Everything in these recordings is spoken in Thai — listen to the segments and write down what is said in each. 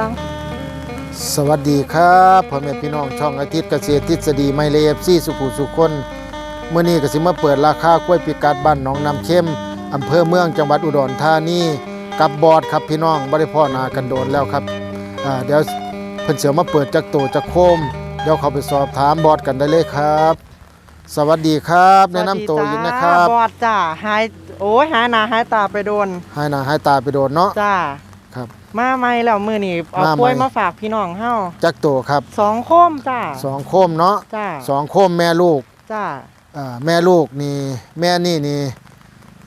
ลัง สวัสดีครับพ่อแม่พี่น้องช่องอาทิตย์เกษตรทฤษฎีไม่เลฟซี่สุขุสุขคนเมื่อนี้ก็สิมาเปิดราคากล้วยปีกัดบ้านหนองน้ำเข้มอำเภอเมืองจังหวัดอุดรธานีกับบอดครับพี่น้องบ่ได้พ่อหนากันโดนแล้วครับอ่าเดี๋ยวเพิ่นเสียวมาเปิดจักโตจักโคม เดี๋ยวเขาไปสอบถามบอดกันได้เลยครับ สวัสดีครับแนะนำตัวอีกนะครับบอดจ้าหายโอ้ยหายหนาหายตาไปโดนให้หน้าให้ตาไปโดนเนาะจ้าครับ มาใหม่แล้วมือนี่เอามาใหม่กล้วยมาฝากพี่น้องเฮาจักโตครับสองโคมจ้าสองโคมเนาะจ้าสองโคมแม่ลูกจ้าอ่าแม่ลูกนี่แม่นี่นี่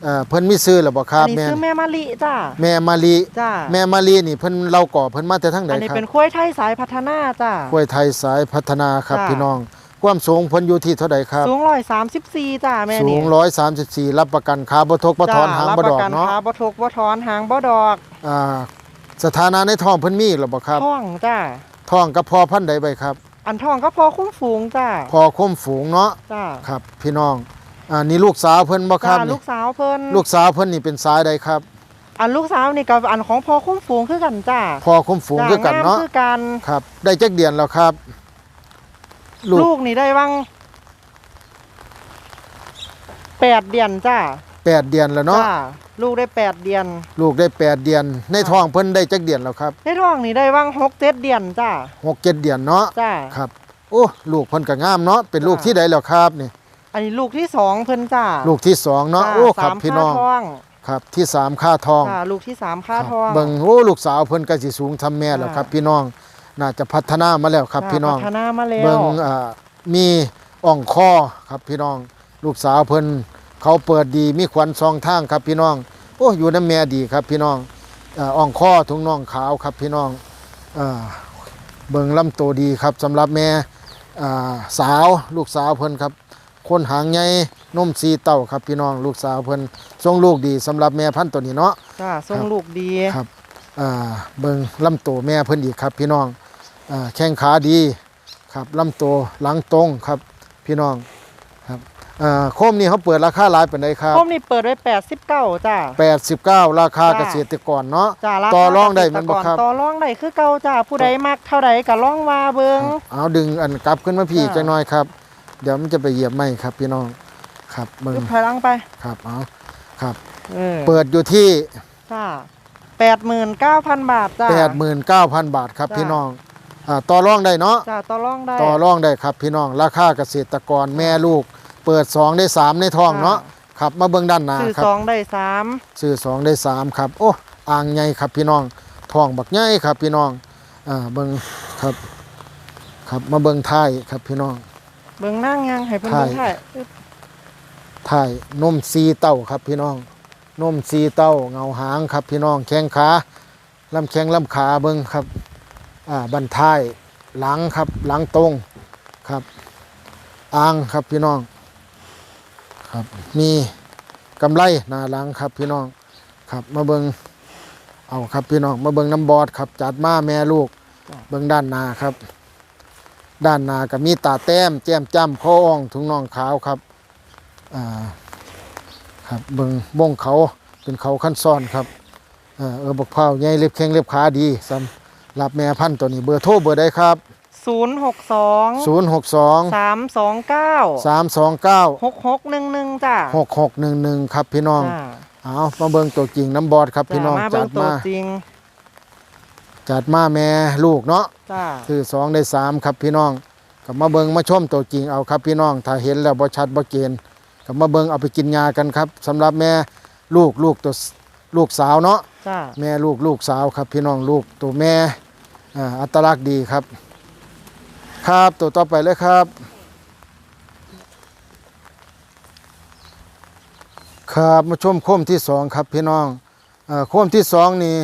เอ่อเพิ่นมีซื้อแล้วบ่ครัอับนนี้แม่คือแม่มะลิจ้าแม่มาลีจ้าแม่มาลีนี่เพิ่นเล่าก่อเพิ่นมาแต่ทางใดอันนี้ครับเป็นกล้วยไทยสายพัฒนาจ้า กล้วยไทยสายพัฒนาครับจ้ะ พี่น้อง ความสูงเพิ่นอยู่ที่เท่าใดครับ สูงร้อยสามสิบสี่จ้าแม่สูนี่ง 134 รับประกันขาบ่ทกบ่ถอนหางจ้รับบ่ดอกประกันเนาะขาบ่ทกบ่ถอนหางบ่ดอกอ่า สถานะในท้องเพิ่นมีหรือบ่ครับท้องจ้าท้องกับพ่อพันธุ์ใดไปครับ อันท้องก็พอคุ้มฝูงจ้าพอคมฝูงเนาะจ้าครับ พี่น้องอ่านี่ลูกสาวเพิ่นบ่คจ้ารับลูนี่กสาวเพิ่นลูกสาวเพิ่นนี่เป็นสายใดครับ อันลูกสาวนี่กับอันของพ่อคุ้มฝูงคือกันจ้าพอคมฝูงคือกันเนาะจ้งมคือกันครับ ได้จักเดือนแล้วครับ ลูกลูกนี่ได้บ้างแปดเดือนจ้า แปดเดือนแล้วเนาะจ้าลูกได้แปดเดือน ลูกได้แปดเดือน ในท้องเพิ่นได้จักเดือนแล้วครับในท้องนี่ได้บ้างหกเจ็ดเดือนจ้าหกเจ็ดเดือนเนาะจ้า ครับโอ้ลูกเพิ่นก็งามเนาะเป็นลูกจ้ะที่ใดแล้วครับนี่ อันนี้ลูกที่สองเพิ่นจ้าลูกที่สองเนาะจ้โอ้ครับสามพี่น้องค่าท้องครับที่สามค่าทอง จ้าลูกที่สามค่าครับท้อง เบิ่งโอ้ลูกสาวเพิ่นก็สิสูงทำแม่แล้วจ้ะครับ พี่น้องน่าจะพัฒนามาแล้วครับจ้าพี่น้องพัฒนามาแล้วเบิ่งอ่ามีอ่องคอครับพี่น้อง ลูกสาวเพิ่น เขาเปิดดีมีขวัญซองทางครับพี่น้อง โอ้อยู่น้ำแม่ดีครับพี่น้องอ่าอ่องคอถุงน่องขาวครับพี่น้องอ่าเบิ่งลำตัวดีครับสำหรับแม่อ่าสาวลูกสาวเพิ่นครับคนหางใหญ่นมสีเต้าครับพี่น้องลูกสาวเพิ่นทรงลูกดีสำหรับแม่พันธุ์ตัวนี้เนาะจ้าส่งครับลูกดีครับอ่าเบิ่งลำตัวแม่เพิ่นอีกครับ พี่น้องอ่าแข้งขาดีครับลำตัวหลังตรงครับพี่น้องครับ อ่าโคมนี่เขาเปิดราคาหลายปานใดครับคมนี่เปิดไว้แปดสิบเก้าจ้า 89 ราคาจ้ะ เกษตรกรเนาะ จ้าราคาต่อรองได้มันบ่เกษตครับ ต่อรองได้คือเก่าจ้าผู้ใดมักเท่าใดก็ลองว่าเบิ่ง เอาดึงอันกลับขึ้นมาพี่จ้ะ จังน้อยครับ เดี๋ยวมันจะไปเหยียบไหมครับพี่น้องครับเบิ่งยกถอยหลังไปครับเอาครับ เออเปิดอยู่ที่ จ้าแปดหมื่นเก้าพันบาทจ้า 89,000 บาทครับจ้ะ พี่น้องอ่าต่อรองได้เนาะ จ้าต่อรองได้ ต่อรองได้ครับพี่น้องราคาเกษตรกรแม่ลูก เปิด2ได้3ในท้องเนาะครับมาเบิ่งด้านหน้าซื้อครัสบองได้สามซื้อ2ได้3ครับ โอ้อ่างใหญ่ครับพี่น้องท้องบักใหญ่ครับพี่น้องอ่าเบิ่งครับ ครับมาเบิ่งท้ายครับพี่น้อง เบิ่งนั่งยังให้เพิ่นถ่ายเบิ่งถ่ายอึ๊บท้ายนมซีเต้าครับพี่น้องนมซีเต้าเงาหางครับพี่น้องแข้งขาลำแข้งลำขาเบิ่งครับอ่าบันท้ายหลังครับหลังตรงครับอ่างครับพี่น้อง ครับ มีกำไรหน้าหลังครับพี่น้องครับมาเบิงเอาครับพี่น้องมาเบิงน้ำบอดครับ จัดมาแม่ลูก เบิงด้านหน้าครับ ด้านหน้าก็มีตาแต้ม แจ่มจ้ำคออ่องถุงน่องขาวครับอ่าครับเบิงม่งเขาเป็นเขาขั้นซ้อนครับเออเออบกเผาใหญ่เล็บแข้งเล็บขาดีสำหรับแม่พันธุ์ตัวนี้เบอร์โทรเบอร์ใดครับ ศูนย์หกสอง062สามสองเก้า329หกหกหนึ่งหนึ่งจ้า6611ครับพี่น้องจ้าเอามาเบิ่งตัวจริงน้ำบอดครับพี่น้องจ้ามาจัเบิ่ดงตัวมาจริงจัดมาแม่ลูกเนาะจ้าคือสองได้สามครับพี่น้องกับมาเบิ่งมาชมตัวจริงเอาครับพี่น้อง ถ้าเห็นแล้วบ่ชัดบ่เกณฑ์กับมาเบิ่งเอาไปกินยากันครับสำหรับแม่ลูกลูกตัวลูกสาวเนาะจ้าแม่ลูกลูกสาวครับพี่น้องลูกตัวแม่อ่าอัตลักษณ์ดีครับ ครับตัวต่อไปเลยครับ ครับมาชมโคมที่สองครับพี่น้องอ่าโคมที่สองนี่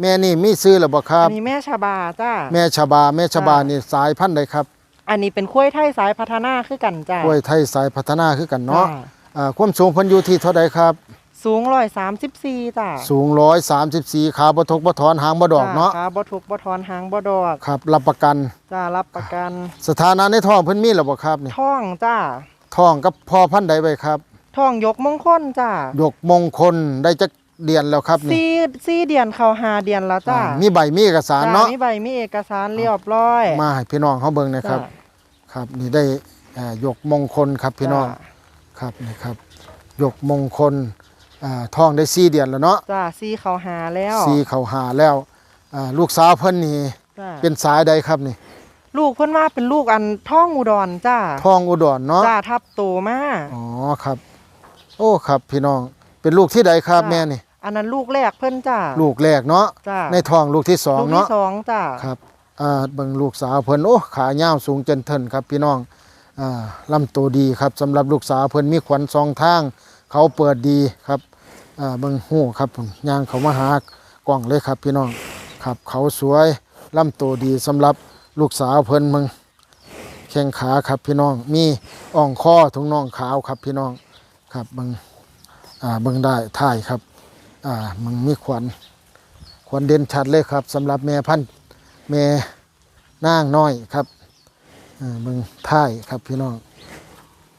แม่นี่มีซื้อหรือบ่ครัอับนนี้แม่ชาบาจ้าแม่ชบา แม่ชบาจ้ะนี่สายพันธุ์ใดครับ อันนี้เป็นกล้วยไทยสายพัฒนาคือกันจ้ากล้วยไทยสายพัฒนาคือกันเนาะจ้อ่าความสูงเพันอยู่ที่เท่าใดครับ สูงร้อยสามสิบสี่จ้าสูง134ขาบ่ทกบ่ถอนหางบ่ดอกเนาะจ้ขาบ่ถูกบ่ถอนหางบ่ดอก ครับ รับประกันจ้ารับประกัน สถานะในท้องเพิ่นมีหรือบ่ครับนี่ท่องจ้าท้องกับพ่อพันธุ์ใดไว้ครับท่องยกมงคลจ้ายกมงคลได้จักเดือนแล้วครับนี่สี่สี่เดือนเข้าห้าเดือนแล้วจ้าอ่ามีใบมีเอกสารจ้าเนาะมีใบมีเอกสารเรียบร้อย มาให้พี่น้องเขาเบิ่งนะครับจ้าครับนี่ได้อ่ายกมงคลครับพี่น้องจ้าครับนี่ครับยกมงคล อ่าท้องได้สี่เดือนแล้วเนาะจ้าสี่เข้าห้าแล้วสี่เขาหาแล้วอ่าลูกสาวเพิ่นนี่จ้าเป็นสายใดครับนี่ลูกเพิ่นว่าเป็นลูกอันท้องอุดรจ้าท้องอุดรเนาะจ้าทับโตมา อ๋อครับ โอ้ครับพี่น้องเป็นลูกที่ใดครับจ้ะ แม่นี่ อันนั้นลูกแรกเพิ่นจ้าลูกแรกเนาะจ้าในท้องลูกที่สองลูกที่เนาะ สองจ้าครับอ่าเบิ่งลูกสาวเพิ่นโอ้ขายาวสูงเจนเทินครับพี่น้องอ่าลำตัวดีครับสำหรับลูกสาวเพิ่นมีขวัญสองทาง เขาเปิดดีครับเบิ่งหูครับผมยางเขามาหากล่องเลยครับพี่น้องครับเขาสวยลำตัวดีสำหรับลูกสาวเพิ่นมึงแข้งขาครับพี่น้องมีอ่องคอถุงน่องขาวครับพี่น้องครับเบิ่งอ่าเบิ่งได้ถ่ายครับอ่ามึงมีขวัญขวัญเด่นชัดเลยครับสำหรับแม่พันธุ์แม่นางน้อยครับเอ่อมึงท่ายครับพี่น้อง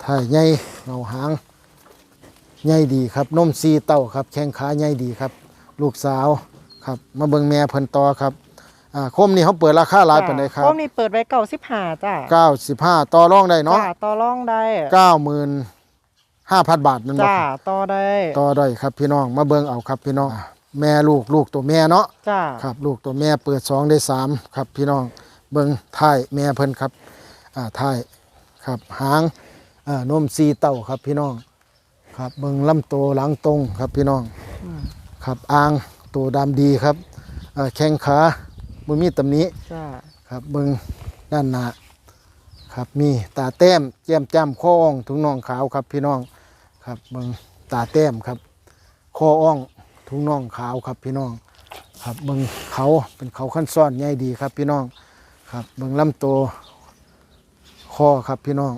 ท่ายใหญ่เงาหาง ใหญ่ดีครับนมซีเต้าครับ แข้งขาใหญ่ดีครับ ลูกสาวครับมาเบิ่งแม่เพิ่นต่อครับอ่าคมนี่เขาเปิดราคาหลายปานใดครัพวบกนี้เปิดไว้เก้าสิบห้าจ้า95ต่อรองได้เนาะจ้าต่อรองได้95,000บาทนั่นบ่จ้าครับต่อได้ต่อได้ครับพี่น้องมาเบิ่งเอาครับพี่น้องอ่าแม่ลูกลูกตัวแม่เนาะจ้าครับ ลูกตัวแม่เปิดสองได้สามครับพี่น้องเบิงท้ายแม่เพิ่นครับอ่าท้ายครับหางอ่านมซีเต้าครับพี่น้อง ครับเบิงลำตัวหลังตรงครับพี่น้องอืมครับอ่างตัวดำดีครับอ่าแข้งขาบ่มีตำหนี้จ้าครับเบิงด้านหน้าครับมีตาแต้มแก้มจ้ำข้ออ่องถุงน่องขาวครับพี่น้องครับเบิงตาแต้มครับข้ออ่องถุงน่องขาวครับพี่น้อง ครับเบิงเขาเป็นเขาขั้นซ้อนใหญ่ดีครับพี่น้องครับเบิงลำตัวคอครับพี่น้อง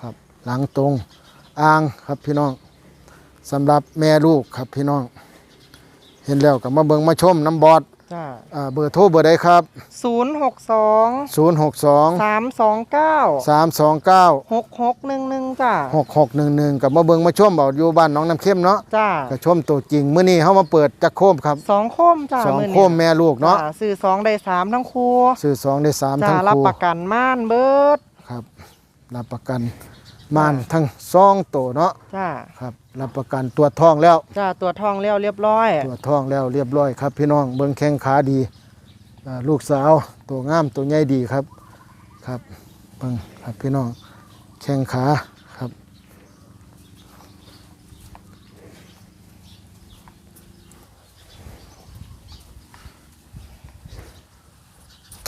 ครับหลังตรง อ่างครับพี่น้องสำหรับแม่ลูกครับพี่น้อง เห็นแล้วก็มาเบิงมาชมน้ำบอดจ้าอ่าเบอร์โทรเบอร์ใดครับ ศูนย์หกสอง062 สามสองเก้า329 หกหกหนึ่งหนึ่งจ้า6611กับมาเบิงมาชมเบาอยู่บ้านหน้องน้ำเข้มเนาะจ้าก็ชมตัวจริงมื้อนี้เฮามาเปิดจักโคมครับสองโคมจ้าสองมื้อนี้โคมแม่ลูกเนาะจ้ซื้อสองได้สามทั้งคู่ซื้อสองได้สามจ้าทั้งรับคู่ประกันม่านเบิดครับรับประกัน ม่านทั้งสองตัวเนาะจ้าครับรับประกันตัวจท้องแล้วจ้าตัวทองแล้วเรียบร้อย ตัวจท้องแล้วเรียบร้อยครับ พี่น้องเบิ่งแข้งขาดีอ่าลูกสาวตัวงามตัวใหญ่ดีครับครับเบิ่งครับพี่น้องแข้งขาครับ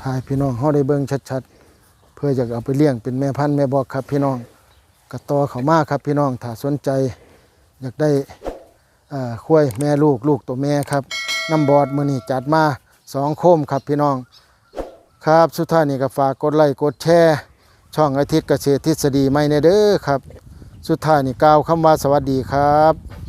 ถ่ายพี่น้องเฮาได้เบิ่งชัดๆ เพื่อจะเอาไปเลี้ยงเป็นแม่พันธุ์แม่บอกครับพี่น้อง กระตอเขามากครับพี่น้องถ้าสนใจ อยากได้อ่าคุ้ยแม่ลูกลูกตัวแม่ครับน้ำบอดมือนี่จัดมาสองโคมครับพี่น้อง ครับสุดท้ายนี่ก็ฝากกดไลค์กดแชร์ช่องอาทิตย์เกษตรทฤษฎีไม่ในเด้อครับ สุดท้ายนี่กล่าวคำว่าสวัสดีครับ